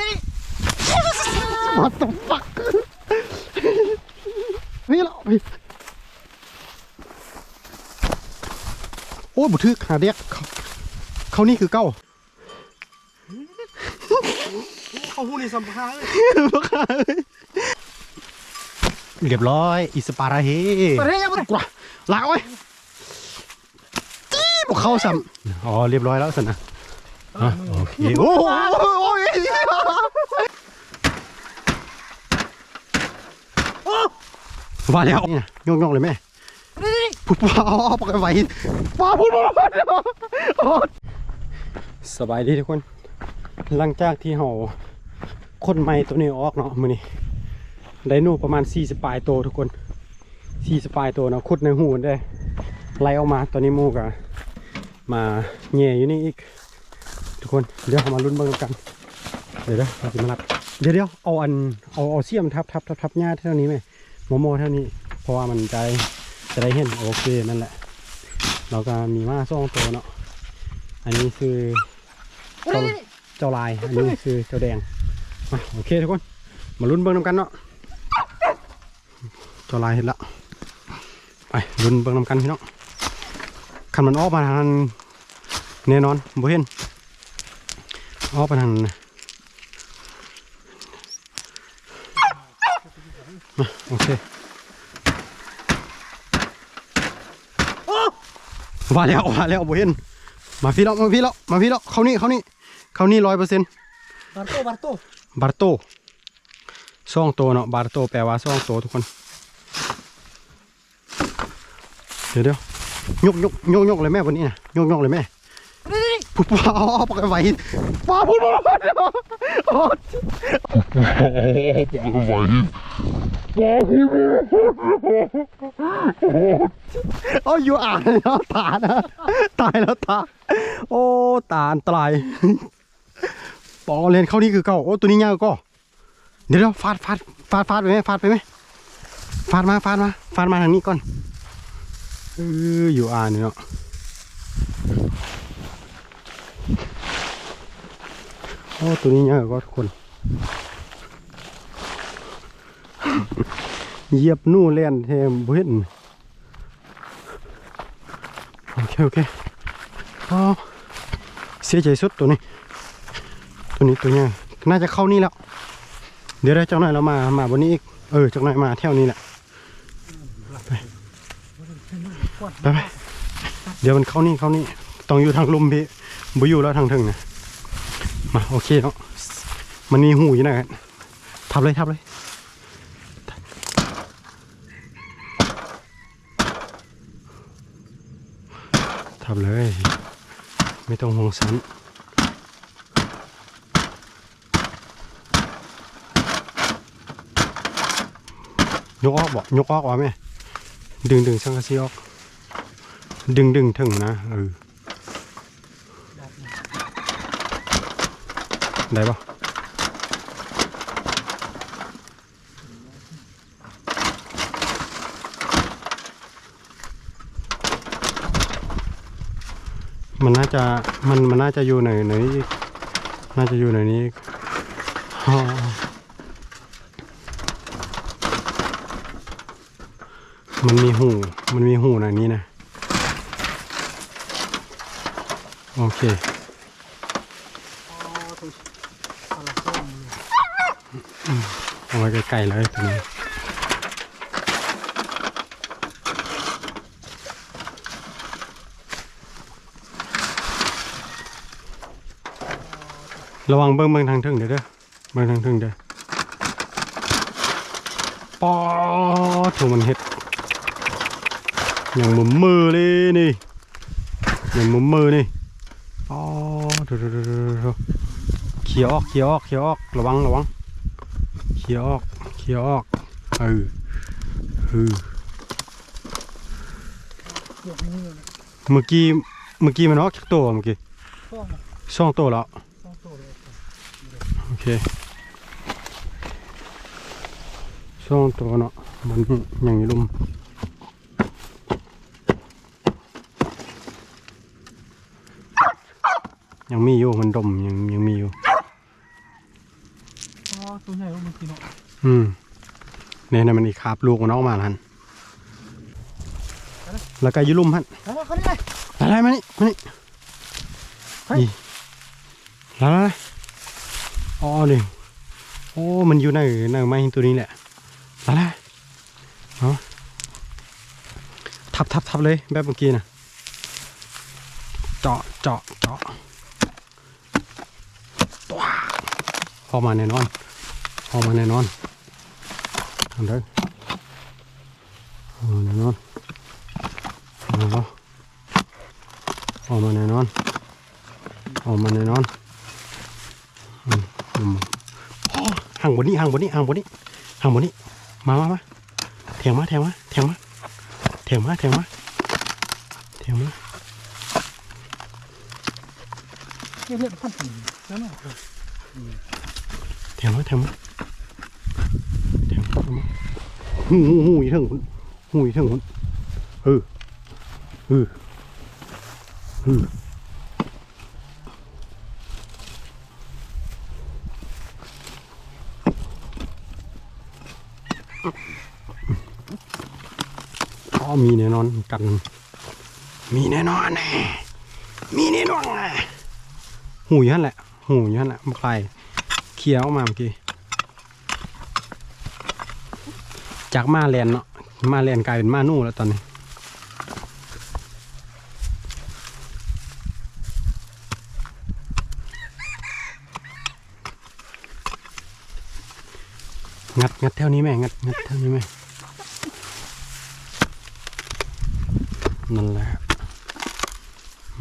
นี่ What the fuck นี่เหรอพี่โอ้ยบุทึกหาเด็กเขาเขานี่คือเก้าเขาหูนี่สัมภาษณ์เรียบร้อย อิสปาราเฮประเทศยังไม่กว่าลากไว้จี้บอกเข้าซ้ำอ๋อ เรียบร้อยแล้วสินะอะโอเค โอ้โหโอ้ย ว่าแล้วเนี่ยยกๆเลยแม่นี่นี่พูดป้าปากไว้ป้าพูดมาสบายดีทุกคน หลังจากที่เฮาคนใหม่ตัวนี้ออกเนาะมื้อนี้ได้หนูประมาณ40ปลายโตวทุกคน40ปลายโตวเนาะขุดในหูมันได้ไล่ออกมาตอนนี้หมูกะมาแง่อยู่นี่อีก ทุกคนเดี๋ยวเรามาลุ้นเบิ่งกันเดี๋ยวเดี๋ยวเราจะมารับเดี๋ยวเดี๋ยวเอาอันเอาเอาเสียมทับทับทับทับหญ้าเท่านี้ไหม โมโมเท่านี้ เพราะว่ามันจะได้จะได้เห็นโอเคนั่นแหละ เราก็มีมาสองตัวเนาะ อันนี้คือเจ้าเจ้าลาย อันนี้คือเจ้าแดงมาโอเคทุกคน มาลุ้นเบิ่งน้ำกันเนาะ เจ้าลายเห็นละ ไปลุ้นเบิ่งน้ำกันพี่น้องคันมันออกมาทางนั้นแน่นอนบ่เห็นออกไปทางนั้นนะมา โอเคว่าแล้วว่าแล้วบ่เห็นมาพี่แล้วมาพี่แล้วมาพี่แล้วเขานี่เขานี่เขานี่ร้อยเปอร์เซ็นต์บาร์โตบาร์โตบาร์โตซองโตเนาะบาร์โตแปลว่าซองโตทุกคน เดี๋ยวเดี๋ยวยกยกยกยกเลยแม่วันนี้นะยกยกเลยแม่นี่นี่พูดป้าเอาปากไว้ป้าพูดมาโอ้ โอ้ยอยู่อ่านแล้วตานะตายแล้วตา โอ้ตาอันตรายปอเลนเข้านี่คือเก่าโอ้ตัวนี้ยากก็เดี๋ยวเดี๋ยวฟาดฟาดฟาดฟาดไปไหมฟาดไปไหมฟาดมาฟาดมาฟาดมาทางนี้ก่อนเอออยู่อ่านเนาะโอ้ตัวนี้เยอะก็ทุกคน เหยียบนู่เล่นเทมบ่เห็นโอเคโอเคอ๋อเสียใจสุดตัวนี้ ตัวนี้ตัวเนี้ยน่าจะเข้านี่แล้ว เดี๋ยวได้จังหน่อยเรามามาบนนี้อีกเออจังหน่อยมาเที่ยวนี้แหละไปไปไปเดี๋ยวมันเข้านี่เข้านี่ต้องอยู่ทางลมพี่บ่อยู่แล้วทางถึงนะมาโอเคเนาะมันมีหูอยู่นะครับทับเลยทับเลย บเลย ไม่ต้องห่วงสันยกออกบอกยกออกวะแม่ดึงดึงสังกะสีออก ดึงดึงถึงนะเออได้ปะ มันน่าจะมันมันน่าจะอยู่ในในนี้อีกน่าจะอยู่ในนี้อีกอ๋อมันมีหู มันมีหูในนี้นะ โอเคเอาไว้ใกล้ๆเลยตรงนี้ ระวังเบิ้งเบิ้งทางถึงเด้อเด้อเบิ้งทางถึงเด้อปอถูมันเห็ดอย่างมุมมือเลยนี่อย่างมุมมือนี่ปอดูดูดูดูดูเขียวออกเขียวออกเขียวออกระวังระวังเขียวออกเขียวออกเออเออเดี๋ยวนี้เลยเมื่อกี้เมื่อกี้มันออกจากตัวเมื่อกี้ช่องสองตัวแล้ว ช่องโตเลย โอเค สองตัวเนาะมันยังอยู่ลุมยังมีอยู่มันดมยังยังมีอยู่ตัวใหญ่ว่ามันกินเนาะอืมเนี่ยนะมันอีกคาบลูกมันออกมาแล้วหันแล้วก็อยุลุ่มหันแล้วเขาได้ไงอะไรมานี่มานี่เฮ้ยนี่แล้วอะไรอ๋อนี่โอ้มันอยู่ในในไม้ตัวนี้แหละ อะไรเอาทับทับทับเลยแบบเมื่อกี้นะเจาะเจาะเจาะตัวเข้ามาแน่นอนเข้ามาแน่นอนทำได้เข้ามาแน่นอนเอาละเข้ามาแน่นอนเข้ามาแน่นอนอืมอืมห่างบนนี้ห่างบนนี้ห่างบนนี้ห่างบนนี้ มามามาแทงมาแทงมาแทงมาแทงมาแทงมาแทงมาเนี่ยเลือดพันธุ์แล้วเนาะแทงมาแทงมาแทงมาหูหูหูอีเถิงคุณหูอีเถิงคุณเออเออเออ มีแน่นอนกัน มีแน่นอนแน่มีแน่นอนแน่หูอยันแหละ หูอยันแหละมันใครเคี้ยวมาเมื่อกี้จากมาแลนเนาะมาแลนกลายเป็นมานู่แล้วตอนนี้งัดงัดแถวนี้แม่งัดงัดแถวนี้แม่ นั่นแหละ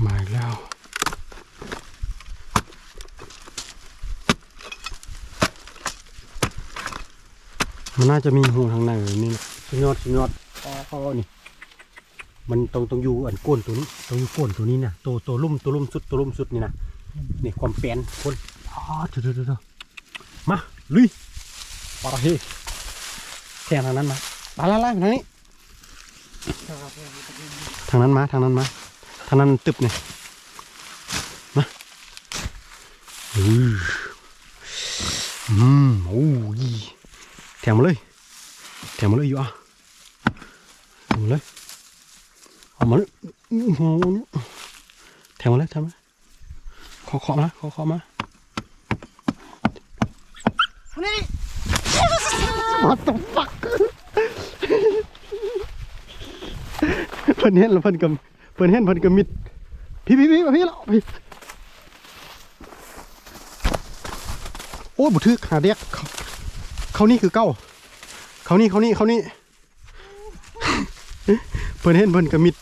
มาแล้วมันน่าจะมีหูทางในแบบนี่นะสุดยอดสุดยอดอ๋ออ๋อนี่ มันตรงตรงอยู่อันก้นตัวนี้ตรงอยู่ก้นตัวนี้นะตัวตัวลุ่มตัวลุ่มสุดตัวลุ่มสุดนี่นะนี่ความแปลนคนอ๋อเดี๋ยวเดี๋ยวเดี๋ยวมาลุยปาราเฮแทงทางนั้นมาไปไล่ไล่ทางนี้ ทางนั้นมาทางนั้นมาทางนั้นตึบเนี่ยมาอืออืมโอ้ยแทงมาเลยแทงมาเลยอยู่อะแทงมาเลยเอามาเลยแทงมาเลยแทงมาเคาะเคาะมาเคาะเคาะมานี่ What the fuck เพิ่นเห็นแล้วเพิ่นกำเพิ่นเห็นเพิ่นกำมิดพี่พี่พี่มาพี่แล้วพี่โอ้บุทึกหาเด็กเขาเขานี่คือเก้าเขานี่เขานี่เขานี่เพิ่นเห็นเพิ่นกำมิด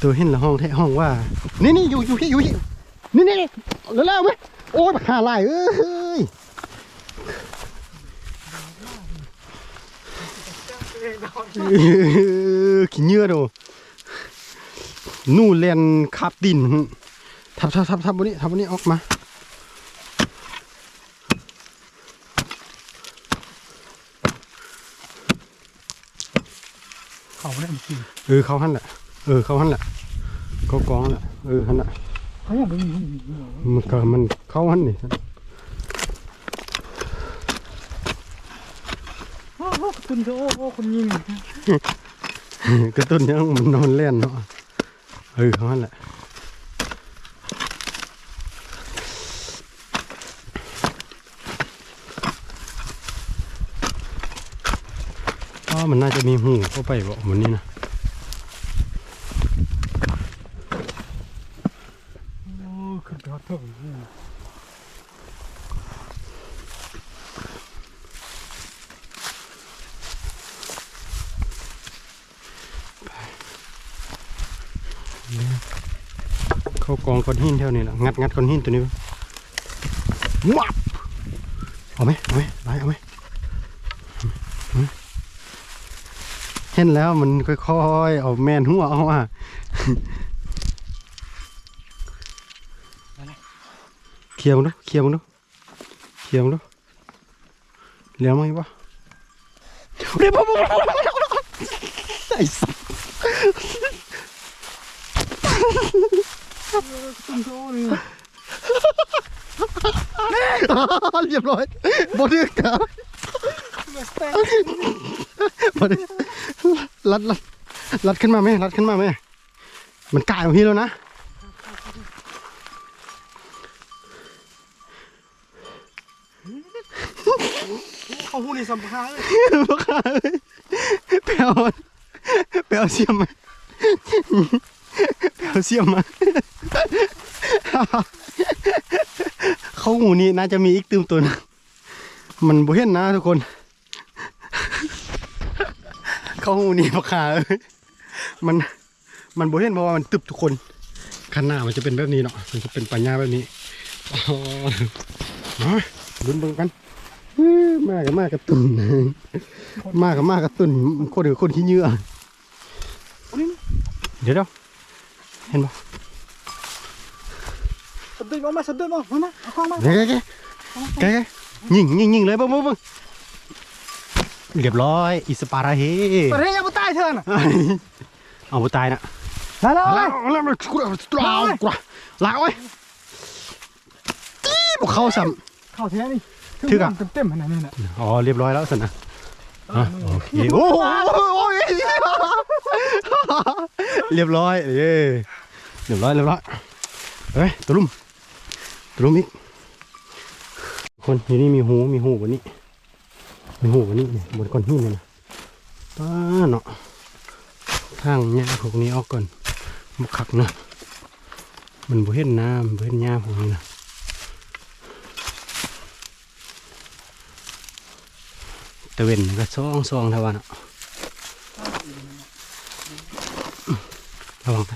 ตัวเห็นละห้องแท้ห้องว่า นี่นี่อยู่อยู่ที่อยู่ที่นี่นี่แล้วแล้วไหมโอ้ยหาลายเอ้ย เออ ขี้เหงื่อดูนู่นเล่นคับดินทับทับทับทับบนนี้ทับบนนี้ออกมาเขาเนี่ยมันกินเออเขาหันแหละเออเขาหันแหละเขากองแหละเออหันแหละเขายังไม่มีหูอยู่มันก็มันเขาหันนี่ โอ้โหคุณจะโอ้คนยิงกระตุ้นยังมันนอนเล่นเนาะเออเขานแหละมันน่าจะมีหูเข้าไปบอกมันนี้นะ โอ้ขึ้นไปฮอตเถอะ เข้ากองก้อนหินเท่านี้แหละงัดงัดก้อนหินตัวนี้วับเอาไหมเอาไหมไปเอาไหมเห็นแล้วมันค่อยๆเอาแมนหัวเอาอะเคลียร์มันดูเคลียร์มันดูเคลียร์มันดูเลี้ยงมั้ยปะเรียบร้อยไอ้สัส เลยเรียบร้อยบอดึกครับบอดึกรัดรัดรัดขึ้นมาไหมรัดขึ้นมาไหมมันกลายมาพี่แล้วนะเขาหูนี่สัมภาระเลยพ่อค้าเอ้ยไปเอาไปเอาเสียมมาไป เอาเสียมมา เขาหูนี้น่าจะมีอีกตืมตัวหนึงมันบ่เห็นนะทุกคน เขาหูนี้พ่อค้าเมันมันบ่เห็นเพราะว่ามันตึบทุกคนข้างหน้ามันจะเป็นแบบนี้เนาะ มันจะเป็นปัญญาแบบนี้มาลุ้นเบิ่งกันมากกับมากกระตุนมากกับมากกระตุนคนเดียวคนขี้เหงื่อเดี๋ยวเดี๋ยว เห็นปะสะดุดออกมาสะดุดออกมามาเอาเข้ามาแกแกแกแกยิงยิงยิงเลยเบิ้งเบิ้งเบิ้งเรียบร้อย อิสปาราเฮประเทศยังไม่ตายเธอน่ะเอาบุตายนะแล้วแล้วลากลากลากกราลากกราลากไว้ตีบเข้าซ้เข้าแท้นี่ถึกอะเต็มๆขนาดนี้น่ะำอ๋อเรียบร้อยแล้วสินะ อะโอเคโอ้โหโอ้ยเรียบร้อยเอ้เรียบร้อยเรียบร้อยเฮ้ยตะลุ่มตะลุ่มอีกคนอยู่นี่มีหูมีหูกว่านี้มีหูกว่านี้เนี่ยบนก้อนหินเนี่ยนะป้าเนาะทางหญ้าพวกนี้ออกก่อนมุคักเนาะมันบ่เห็นน้ำบ่เห็นหญ้าพวกนี้นะ ตะเวนก็ซองซองทวันเนาะระวังไป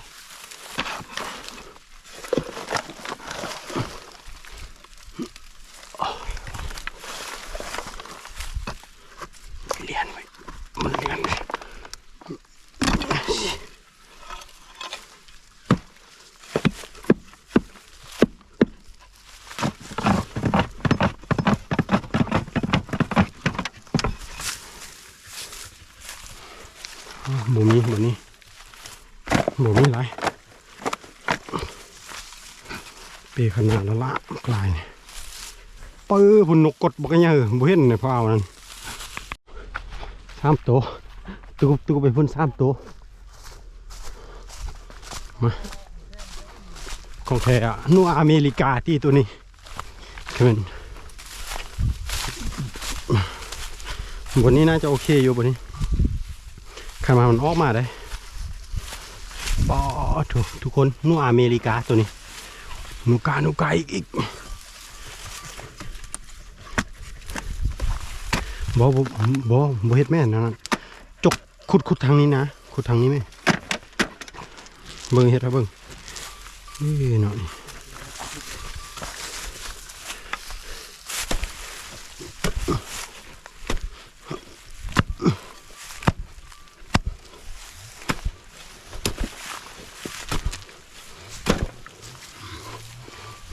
เลียนไว้มันเลียนไว้ หมูมีหมูนี้หมูมีไรเปขนาดละละกลายเนี่ยปื้อพุ่นนกกดบกยังเออบ่เห็นในพ่อเอานั่นสามตัวตูกตูกไปพุ่นสามตัวมาของแท้อะนัวอเมริกาที่ตัวนี้คือมันบนนี้น่าจะโอเคอยู่บนนี้ ขันมามันออกมาได้ปอทุกทุกคนนูอเมริกาตัวนี้นูกานูกาอีกอีกบอบอบอบอเฮ็ดแม่นนะจกขุดขุดทางนี้นะขุดทางนี้ไหมเบิ่งเฮ็ดครับเบิ่งนี่เนาะนี่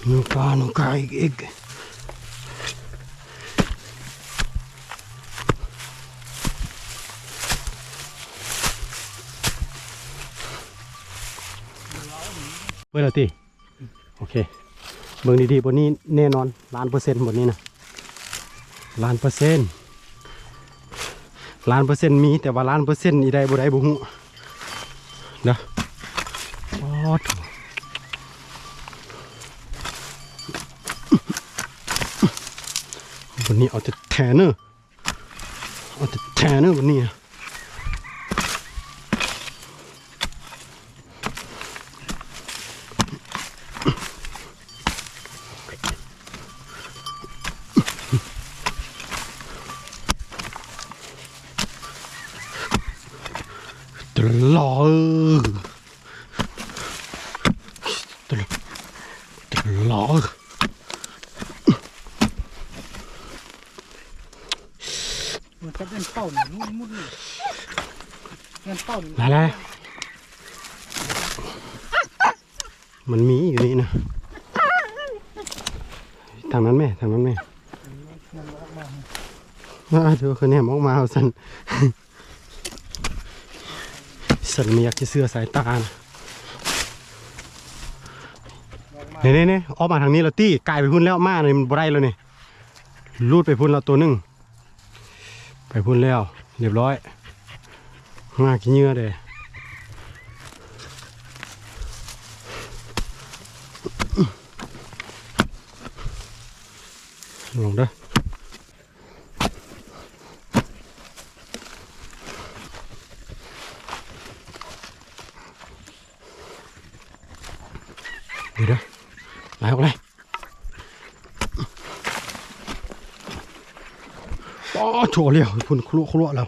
นูกานูกาอีกอีกเปิดแล้วติโอเคเบิ่งดีๆบนนี้แน่นอนล้านเปอร์เซ็นต์บนนี้นะล้านเปอร์เซ็นต์ล้านเปอร์เซ็นต์มีแต่ว่าล้านเปอร์เซ็นต์อีใดบ่ได้บ่ฮู้เด้อ วันนี้เอาแต่แทนเนอร์เอาแต่แทนเนอร์วันนี้อะตลอดตลอดตลอด มันจะเป็นเป้าหนึ่งมุดนี่ เงินเป้าหนึ่ง来来，มันมีอยู่นี่นะทางนั้นแม่ทางนั้นแม่ว่าดี๋ยวคนนี้มองมาเอาสันสันไม่อยากจะเสื้อสายตานะนี่นี่นี่ออกมาทางนี้แล้วตี้กลายไปพุ่นแล้วมาเลยมันบได้แล้วนี่รูดไปพุ่นแล้วตัวหนึงไปพุ่นแล้ว เรียบร้อย มาขี้เหงื่อเด้ลงเด้อเดี๋ยวเด้อไหลออกเลยอ๋อโถเลี้ยวพุ่นคลุคลุแล้ว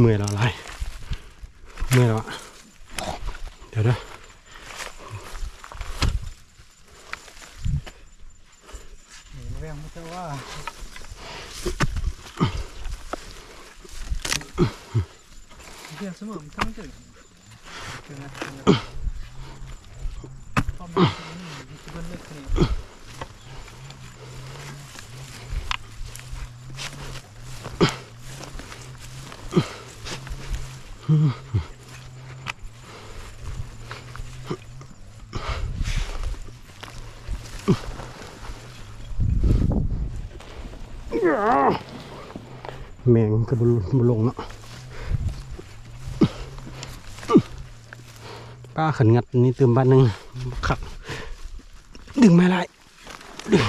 เมื่อยแล้วอะไรเมื่อยแล้วอะเดี๋ยวเด้อนี่แรงมันจะว่าเพียงเสมมันทั้งเกิดเกิดนะพอมันนี่จะเป็นเล็กนี่ แมงก็บลลงเนาะป้าขันงัดนนี้เติมบ้านหนึ่งขับ ดึงไม่ได้ดึง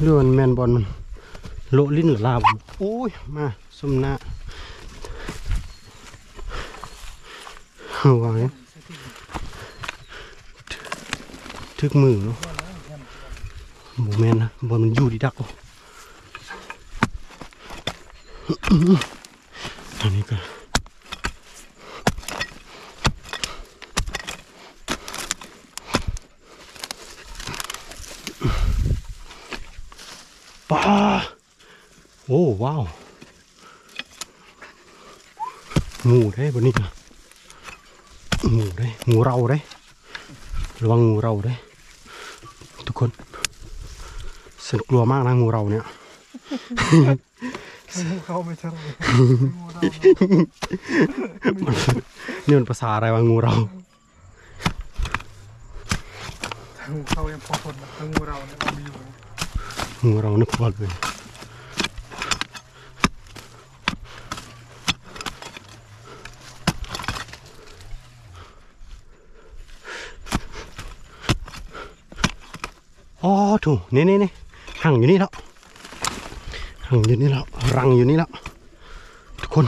เรื่องแมนบอลโลลิ้นหรือลาบโอ้ย มาสมนาวางเนี่ย ทึกมือเนาะโมแมนนะบอลมันอยู่ดีดักโอ้อันนี้ก็ปลาโอ้ว้าวงูได้บนนี้ก็งูได้งูเราได้ระวังงูเราด้วยทุกคน ฉันกลัวมากนะงูเราเนี่ยงูเข้าไม่ใช่งูเรานี่มันภาษาอะไรวะงูเรางูเข้ายังพอทนนะงูเราเนี่ยเรามีอยู่งูเรานึกว่าเลยอ๋อถูกนี่นี่นี่ ห่างอยู่นี่แล้วห่างอยู่นี่แล้วรังอยู่นี่แล้วทุกคน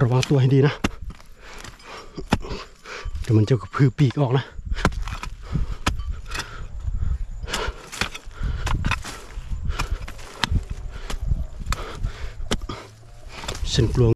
ระวังตัวให้ดีนะเดี๋ยวมันจะกระพือปีกออกนะฉันกลัว